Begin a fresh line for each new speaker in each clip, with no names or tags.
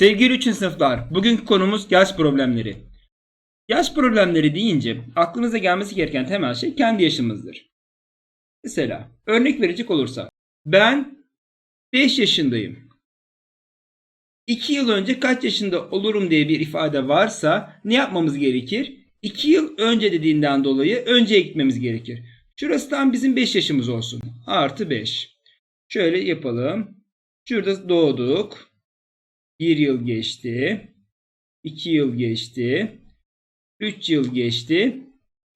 Sevgili 3. sınıflar, bugünkü konumuz yaş problemleri. Yaş problemleri deyince aklınıza gelmesi gereken temel şey kendi yaşımızdır. Mesela örnek verecek olursak ben 5 yaşındayım. 2 yıl önce kaç yaşında olurum diye bir ifade varsa ne yapmamız gerekir? 2 yıl önce dediğinden dolayı önceye gitmemiz gerekir. Şurası tam bizim 5 yaşımız olsun. Artı 5. Şöyle yapalım. Şurada doğduk. 1 yıl geçti. 2 yıl geçti. 3 yıl geçti.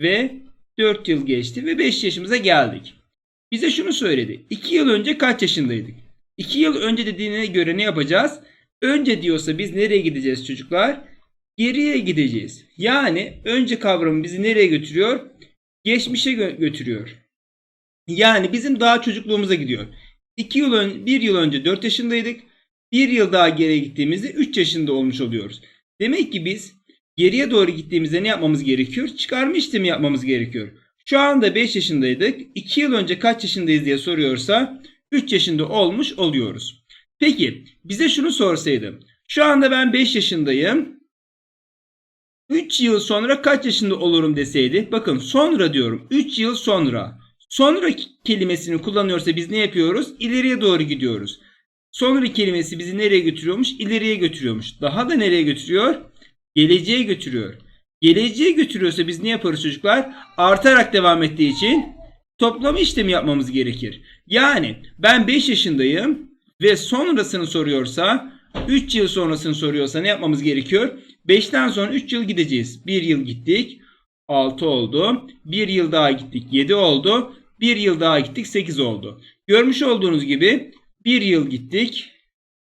Ve 4 yıl geçti ve 5 yaşımıza geldik. Bize şunu söyledi. 2 yıl önce kaç yaşındaydık? 2 yıl önce dediğine göre ne yapacağız? Önce diyorsa biz nereye gideceğiz çocuklar? Geriye gideceğiz. Yani önce kavramı bizi nereye götürüyor? Geçmişe gö- götürüyor. Yani bizim daha çocukluğumuza gidiyor. 2 yıl ön 1 yıl önce 4 yaşındaydık. 1 yıl daha geriye gittiğimizde 3 yaşında olmuş oluyoruz. Demek ki biz geriye doğru gittiğimizde ne yapmamız gerekiyor? Çıkarma işlemi yapmamız gerekiyor. Şu anda 5 yaşındaydık. 2 yıl önce kaç yaşındayız diye soruyorsa 3 yaşında olmuş oluyoruz. Peki bize şunu sorsaydı. Şu anda ben 5 yaşındayım. 3 yıl sonra kaç yaşında olurum deseydi. Bakın sonra diyorum. 3 yıl sonra. Sonra kelimesini kullanıyorsa biz ne yapıyoruz? İleriye doğru gidiyoruz. Sonra kelimesi bizi nereye götürüyormuş? İleriye götürüyormuş. Daha da nereye götürüyor? Geleceğe götürüyor. Geleceğe götürüyorsa biz ne yaparız çocuklar? Artarak devam ettiği için toplama işlemi yapmamız gerekir. Yani ben 5 yaşındayım ve sonrasını soruyorsa 3 yıl sonrasını soruyorsa ne yapmamız gerekiyor? 5'ten sonra 3 yıl gideceğiz. 1 yıl gittik. 6 oldu. 1 yıl daha gittik. 7 oldu. 1 yıl daha gittik. 8 oldu. Görmüş olduğunuz gibi 1 yıl gittik.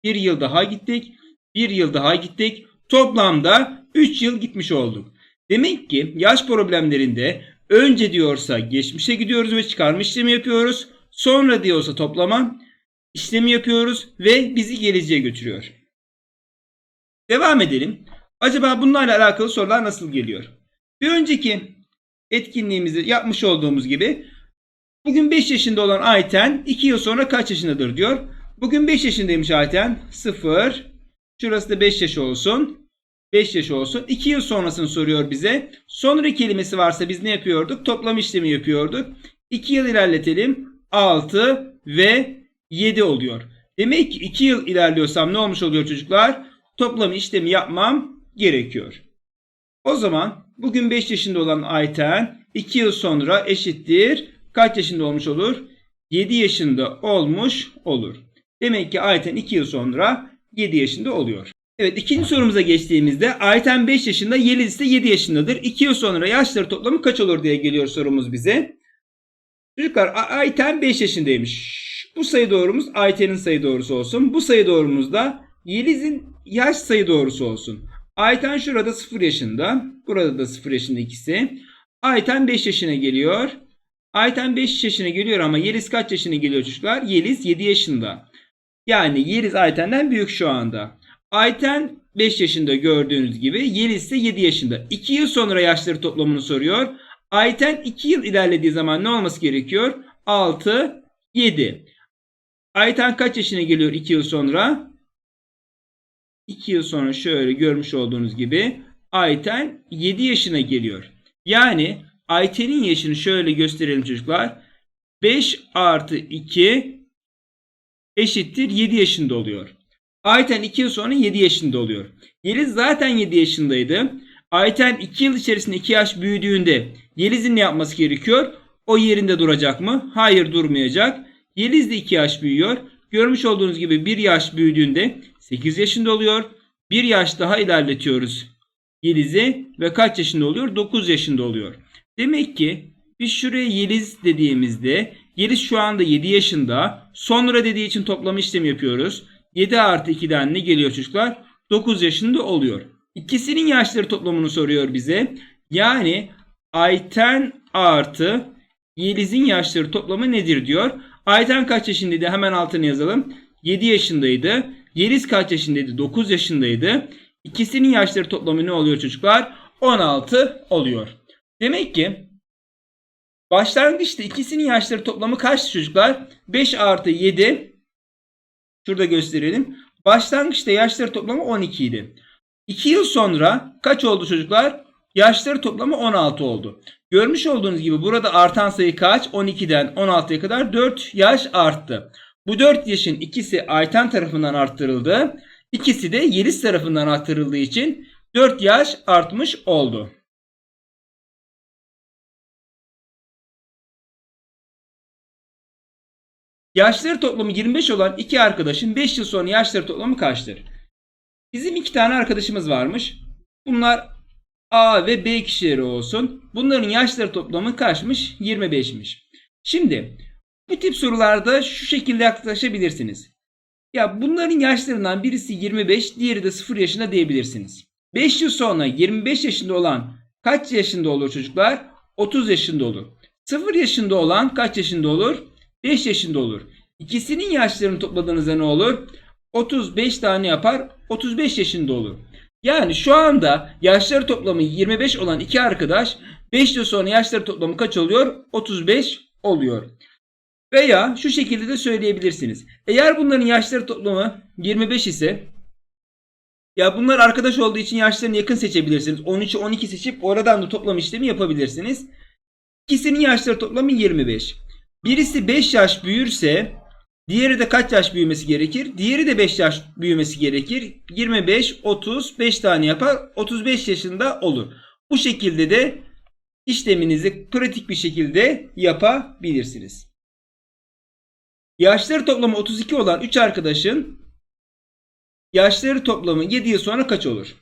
1 yıl daha gittik. 1 yıl daha gittik. Toplamda 3 yıl gitmiş olduk. Demek ki yaş problemlerinde önce diyorsa geçmişe gidiyoruz ve çıkarma işlemi yapıyoruz. Sonra diyorsa toplama işlemi yapıyoruz ve bizi geleceğe götürüyor. Devam edelim. Acaba bunlarla alakalı sorular nasıl geliyor? Bir önceki etkinliğimizi yapmış olduğumuz gibi bugün 5 yaşında olan Ayten 2 yıl sonra kaç yaşındadır diyor. Bugün 5 yaşındaymış Ayten. 0. Şurası da 5 yaş olsun. 5 yaş olsun. 2 yıl sonrasını soruyor bize. Sonra kelimesi varsa biz ne yapıyorduk? Toplam işlemi yapıyorduk. 2 yıl ilerletelim. 6 ve 7 oluyor. Demek ki 2 yıl ilerliyorsam ne olmuş oluyor çocuklar? Toplam işlemi yapmam gerekiyor. O zaman bugün 5 yaşında olan Ayten 2 yıl sonra eşittir. Kaç yaşında olmuş olur? 7 yaşında olmuş olur. Demek ki Ayten 2 yıl sonra 7 yaşında oluyor. Evet ikinci sorumuza geçtiğimizde Ayten 5 yaşında Yeliz ise 7 yaşındadır. 2 yıl sonra yaşları toplamı kaç olur diye geliyor sorumuz bize. Çocuklar Ayten 5 yaşındaymış. Bu sayı doğrumuz Ayten'in sayı doğrusu olsun. Bu sayı doğrumuz da Yeliz'in yaş sayı doğrusu olsun. Ayten şurada 0 yaşında. Burada da 0 yaşında ikisi. Ayten 5 yaşına geliyor. Ayten 5 yaşına geliyor ama Yeliz kaç yaşına geliyor çocuklar? Yeliz 7 yaşında. Yani Yeliz Ayten'den büyük şu anda. Ayten 5 yaşında gördüğünüz gibi Yeliz ise 7 yaşında. 2 yıl sonra yaşları toplamını soruyor. Ayten 2 yıl ilerlediği zaman ne olması gerekiyor? 6, 7. Ayten kaç yaşına geliyor 2 yıl sonra? 2 yıl sonra şöyle görmüş olduğunuz gibi Ayten 7 yaşına geliyor. Yani Ayten'in yaşını şöyle gösterelim çocuklar. 5 artı 2 eşittir 7 yaşında oluyor. Ayten 2 yıl sonra 7 yaşında oluyor. Yeliz zaten 7 yaşındaydı. Ayten 2 yıl içerisinde 2 yaş büyüdüğünde Yeliz'in ne yapması gerekiyor? O yerinde duracak mı? Hayır durmayacak. Yeliz de 2 yaş büyüyor. Görmüş olduğunuz gibi 1 yaş büyüdüğünde 8 yaşında oluyor. 1 yaş daha ilerletiyoruz Yeliz'i ve kaç yaşında oluyor? 9 yaşında oluyor. Demek ki biz şuraya Yeliz dediğimizde Yeliz şu anda 7 yaşında. Sonra dediği için toplama işlemi yapıyoruz. 7 artı 2'den ne geliyor çocuklar? 9 yaşında oluyor. İkisinin yaşları toplamını soruyor bize. Yani Ayten artı Yeliz'in yaşları toplamı nedir diyor. Ayten kaç yaşındaydı? Hemen altına yazalım. 7 yaşındaydı. Yeliz kaç yaşındaydı? 9 yaşındaydı. İkisinin yaşları toplamı ne oluyor çocuklar? 16 oluyor. Demek ki başlangıçta ikisinin yaşları toplamı kaçtı çocuklar? 5 artı 7 şurada gösterelim. Başlangıçta yaşları toplamı 12 idi. 2 yıl sonra kaç oldu çocuklar? Yaşları toplamı 16 oldu. Görmüş olduğunuz gibi burada artan sayı kaç? 12'den 16'ya kadar 4 yaş arttı. Bu 4 yaşın ikisi Ayten tarafından arttırıldı. İkisi de Yeliz tarafından arttırıldığı için 4 yaş artmış oldu. Yaşları toplamı 25 olan iki arkadaşın 5 yıl sonra yaşları toplamı kaçtır? Bizim iki tane arkadaşımız varmış. Bunlar A ve B kişileri olsun. Bunların yaşları toplamı kaçmış? 25'miş. Şimdi bu tip sorularda şu şekilde yaklaşabilirsiniz. Ya bunların yaşlarından birisi 25, diğeri de 0 yaşında diyebilirsiniz. 5 yıl sonra 25 yaşında olan kaç yaşında olur çocuklar? 30 yaşında olur. 0 yaşında olan kaç yaşında olur? 5 yaşında olur. İkisinin yaşlarını topladığınızda ne olur? 35 tane yapar. 35 yaşında olur. Yani şu anda yaşları toplamı 25 olan iki arkadaş 5 yıl sonra yaşları toplamı kaç oluyor? 35 oluyor. Veya şu şekilde de söyleyebilirsiniz. Eğer bunların yaşları toplamı 25 ise ya bunlar arkadaş olduğu için yaşlarını yakın seçebilirsiniz. 13'ü 12 seçip oradan da toplam işlemi yapabilirsiniz. İkisinin yaşları toplamı 25. Birisi 5 yaş büyürse diğeri de kaç yaş büyümesi gerekir? Diğeri de 5 yaş büyümesi gerekir. 25, 30, 5 tane yapar. 35 yaşında olur. Bu şekilde de işleminizi pratik bir şekilde yapabilirsiniz. Yaşları toplamı 32 olan 3 arkadaşın yaşları toplamı 7 yıl sonra kaç olur?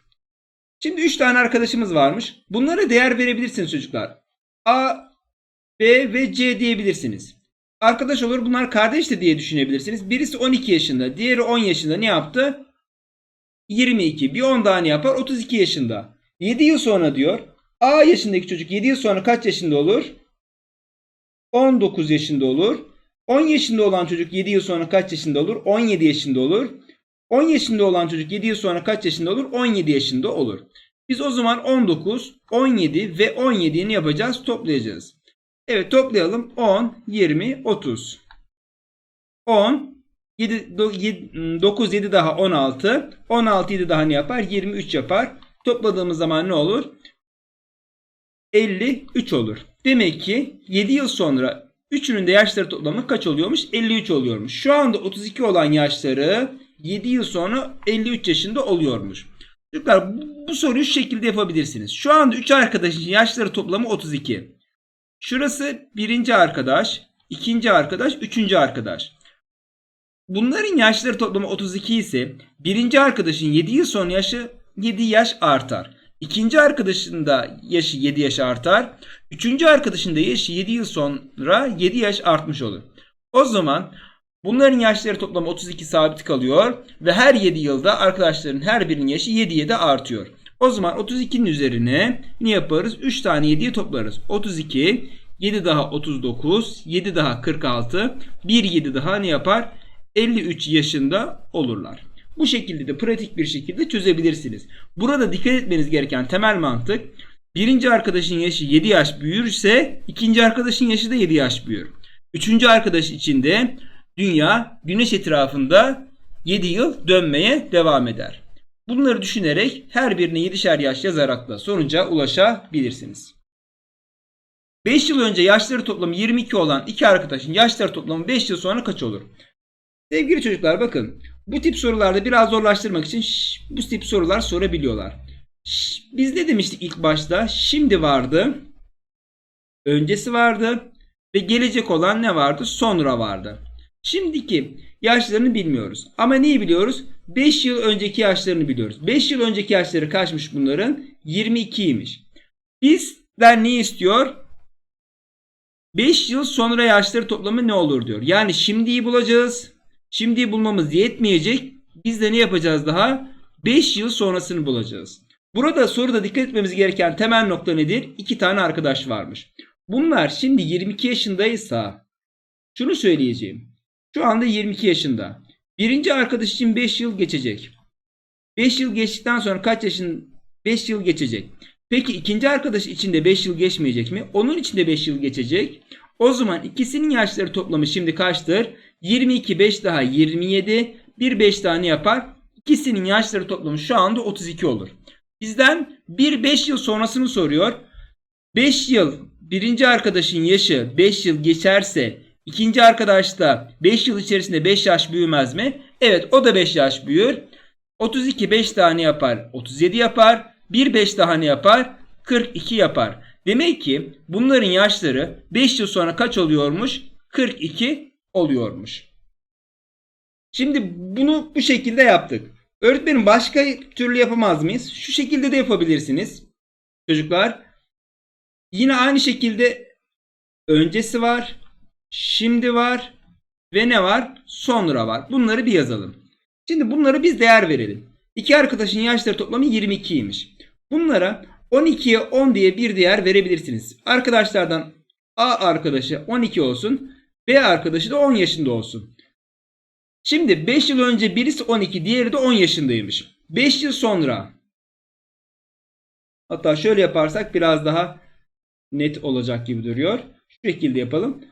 Şimdi 3 tane arkadaşımız varmış. Bunlara değer verebilirsiniz çocuklar. A, B ve C diyebilirsiniz. Arkadaş olur bunlar kardeş de diye düşünebilirsiniz. Birisi 12 yaşında, diğeri 10 yaşında ne yaptı? 22. Bir 10 daha ne yapar? 32 yaşında. 7 yıl sonra diyor. A yaşındaki çocuk 7 yıl sonra kaç yaşında olur? 19 yaşında olur. 10 yaşında olan çocuk 7 yıl sonra kaç yaşında olur? 17 yaşında olur. 10 yaşında olan çocuk 7 yıl sonra kaç yaşında olur? 17 yaşında olur. Biz o zaman 19, 17 ve 17'yi ne yapacağız? Toplayacağız. Evet toplayalım. 10, 20, 30. 10, 7, 9, 7 daha 16. 16, 7 daha ne yapar? 23 yapar. Topladığımız zaman ne olur? 53 olur. Demek ki 7 yıl sonra üçünün de yaşları toplamı kaç oluyormuş? 53 oluyormuş. Şu anda 32 olan yaşları 7 yıl sonra 53 yaşında oluyormuş. Çocuklar bu soruyu şu şekilde yapabilirsiniz. Şu anda 3 arkadaşın yaşları toplamı 32. Şurası birinci arkadaş, ikinci arkadaş, üçüncü arkadaş. Bunların yaşları toplamı 32 ise birinci arkadaşın 7 yıl sonra yaşı 7 yaş artar. İkinci arkadaşın da yaşı 7 yaş artar. Üçüncü arkadaşın da yaşı 7 yıl sonra 7 yaş artmış olur. O zaman bunların yaşları toplamı 32 sabit kalıyor ve her 7 yılda arkadaşların her birinin yaşı 7'ye de artıyor. O zaman 32'nin üzerine ne yaparız? 3 tane 7'yi toplarız. 32, 7 daha 39, 7 daha 46, 1 7 daha ne yapar? 53 yaşında olurlar. Bu şekilde de pratik bir şekilde çözebilirsiniz. Burada dikkat etmeniz gereken temel mantık birinci arkadaşın yaşı 7 yaş büyürse ikinci arkadaşın yaşı da 7 yaş büyür. Üçüncü arkadaş için de dünya güneş etrafında 7 yıl dönmeye devam eder. Bunları düşünerek her birine 7'şer yaş yazarak da sonuca ulaşabilirsiniz. 5 yıl önce yaşları toplamı 22 olan iki arkadaşın yaşları toplamı 5 yıl sonra kaç olur? Sevgili çocuklar bakın bu tip sorularda biraz zorlaştırmak için bu tip sorular sorabiliyorlar. Biz ne demiştik ilk başta? Şimdi vardı. Öncesi vardı. Ve gelecek olan ne vardı? Sonra vardı. Şimdiki yaşlarını bilmiyoruz. Ama neyi biliyoruz? 5 yıl önceki yaşlarını biliyoruz. 5 yıl önceki yaşları kaçmış bunların? 22'ymiş. Bizden ne istiyor? 5 yıl sonra yaşları toplamı ne olur diyor. Yani şimdiyi bulacağız. Şimdiyi bulmamız yetmeyecek. Biz de ne yapacağız daha? 5 yıl sonrasını bulacağız. Burada soruda dikkat etmemiz gereken temel nokta nedir? İki tane arkadaş varmış. Bunlar şimdi 22 yaşındaysa şunu söyleyeceğim. Şu anda 22 yaşında. Birinci arkadaş için 5 yıl geçecek. 5 yıl geçtikten sonra kaç yaşın 5 yıl geçecek. Peki ikinci arkadaş için de 5 yıl geçmeyecek mi? Onun için de 5 yıl geçecek. O zaman ikisinin yaşları toplamı şimdi kaçtır? 22 5 daha 27. Bir 5 tane yapar. İkisinin yaşları toplamı şu anda 32 olur. Bizden bir 5 yıl sonrasını soruyor. 5 yıl birinci arkadaşın yaşı 5 yıl geçerse ikinci arkadaş da 5 yıl içerisinde 5 yaş büyümez mi? Evet o da 5 yaş büyür. 32 5 tane yapar 37 yapar. 1 5 daha ne yapar? 42 yapar. Demek ki bunların yaşları 5 yıl sonra kaç oluyormuş? 42 oluyormuş. Şimdi bunu bu şekilde yaptık. Öğretmenim başka türlü yapamaz mıyız? Şu şekilde de yapabilirsiniz. Çocuklar yine aynı şekilde öncesi var, şimdi var ve ne var? Sonra var. Bunları bir yazalım. Şimdi bunları biz değer verelim. İki arkadaşın yaşları toplamı 22'ymiş. Bunlara 12'ye 10 diye bir değer verebilirsiniz. Arkadaşlardan A arkadaşı 12 olsun, B arkadaşı da 10 yaşında olsun. Şimdi 5 yıl önce birisi 12, diğeri de 10 yaşındaymış. 5 yıl sonra hatta şöyle yaparsak biraz daha net olacak gibi duruyor. Şu şekilde yapalım.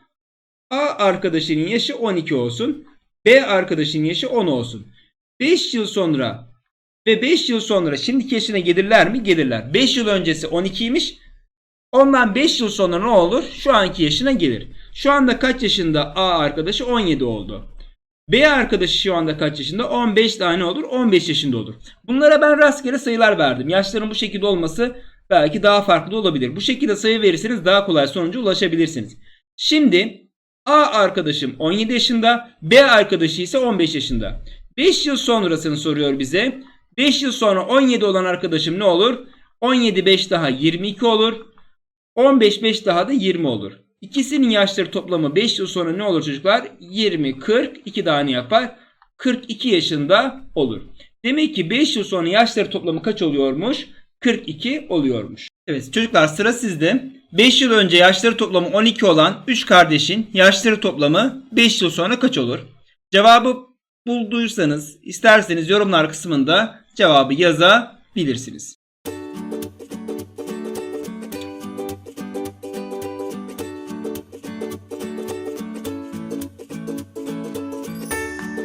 A arkadaşının yaşı 12 olsun. B arkadaşının yaşı 10 olsun. 5 yıl sonra ve 5 yıl sonra şimdiki yaşına gelirler mi? Gelirler. 5 yıl öncesi 12'ymiş. Ondan 5 yıl sonra ne olur? Şu anki yaşına gelir. Şu anda kaç yaşında A arkadaşı? 17 oldu. B arkadaşı şu anda kaç yaşında? 15 tane olur. 15 yaşında olur. Bunlara ben rastgele sayılar verdim. Yaşların bu şekilde olması belki daha farklı olabilir. Bu şekilde sayı verirseniz daha kolay sonuca ulaşabilirsiniz. Şimdi A arkadaşım 17 yaşında, B arkadaşı ise 15 yaşında. 5 yıl sonrasını soruyor bize. 5 yıl sonra 17 olan arkadaşım ne olur? 17 5 daha 22 olur. 15 5 daha da 20 olur. İkisinin yaşları toplamı 5 yıl sonra ne olur çocuklar? 20 40 2 tane yapar. 42 yaşında olur. Demek ki 5 yıl sonra yaşları toplamı kaç oluyormuş? 42 oluyormuş. Evet çocuklar sıra sizde. 5 yıl önce yaşları toplamı 12 olan 3 kardeşin yaşları toplamı 5 yıl sonra kaç olur? Cevabı bulduysanız isterseniz yorumlar kısmında cevabı yazabilirsiniz.